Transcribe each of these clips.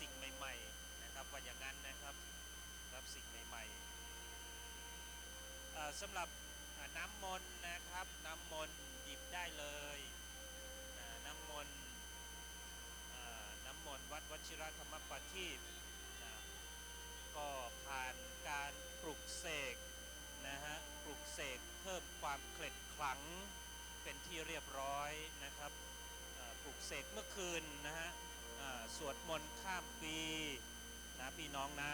สิ่งใหม่ๆนะครับว่าอย่างนั้นนะครับรับสิ่งใหม่ๆสำหรับน้ำมนต์นะครับน้ำมนต์หยิบได้เลยน้ำมนต์น้ำมนต์วัดวชิรธรรมปทีปนะก็ผ่านการปลุกเสกนะฮะปลุกเสกเพิ่มความเคล็ดขลังเป็นที่เรียบร้อยนะครับปลุกเสกเมื่อคืนนะฮะ สวดมนต์ข้ามปีนะพี่น้องนะ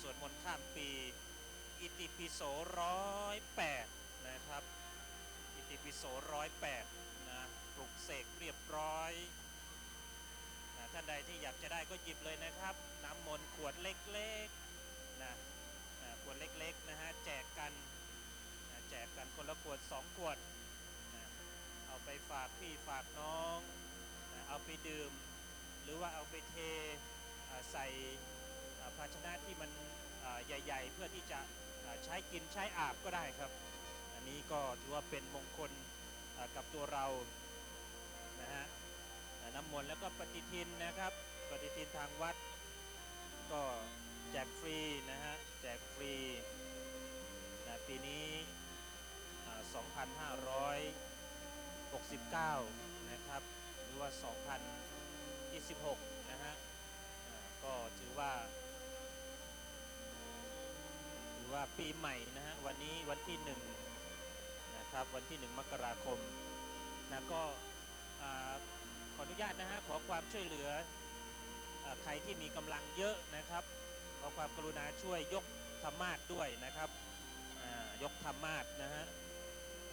สวดมนต์ข้ามปี อิติปิโสร้อยแปดนะครับ อิติปิโสร้อยแปดนะปลุกเสกเรียบร้อยนะท่านใดที่อยากจะได้ก็หยิบเลยนะครับ น้ำมนต์ขวดเล็กๆนะนะขวดเล็กๆนะฮะแจกกันนะแจกกันคนละขวดสองขวดนะเอาไปฝากพี่ฝากน้องนะเอาไปดื่ม รือว่าเอาไปเทใส่ภาชนะที่มันใหญ่ ๆ เพื่อที่จะใช้กินใช้อาบก็ได้ครับ อันนี้ก็ถือว่าเป็นมงคลกับตัวเรานะฮะน้ำมนต์แล้วก็ปฏิทินนะครับ ปฏิทินทางวัด ก็แจกฟรีนะฮะแจกฟรีนะปีนี้ 2,569 นะครับ หรือว่า 2,000 2026นะฮะก็ถือว่าถือว่าปีใหม่นะฮะวันนี้วันที่หนึ่งนะครับวันที่หนึ่งมกราคมนะก็ขออนุญาตนะฮะขอความช่วยเหลืออใครที่มีกำลังเยอะนะครับ ขอความกรุณาช่วยยกธรรมาสด้วยนะครับยกธรรมาสนะฮะ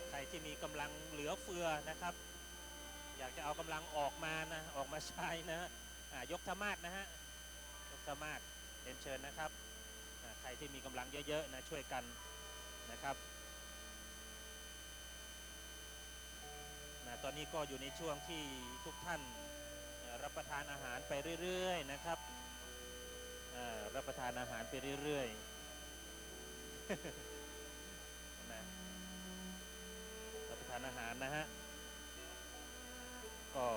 ใครที่มีกำลังเหลือเฟือนะครับากจะเอากำลังออกมานะออกมาใช้นะฮะยกธรรมาสนะฮะยกธรรมาสเรียนเชิญนะครับใครที่มีกำลังเยอะๆนะช่วยกันนะครับนะตอนนี้ก็อยู่ในช่วงที่ทุกท่านรับประทานอาหารไปเรื่อยๆนะครับรับประทานอาหารไปเรื่อยๆนะรับประทานอาหารนะฮะ ก็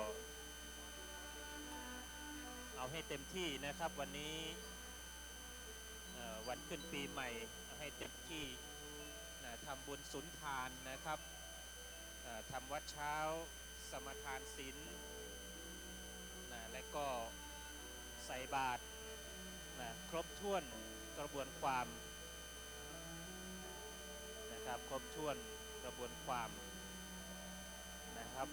เอาให้เต็มที่นะครับวันนี้วันขึ้นปีใหม่ให้เต็มที่นะทำบุญสุนทานนะครับทำวัดเช้าสมทานศีลนะและก็ใส่บาตรนะครบถ้วนกระบวนความนะครับครบถ้วนกระบวนความนะครับ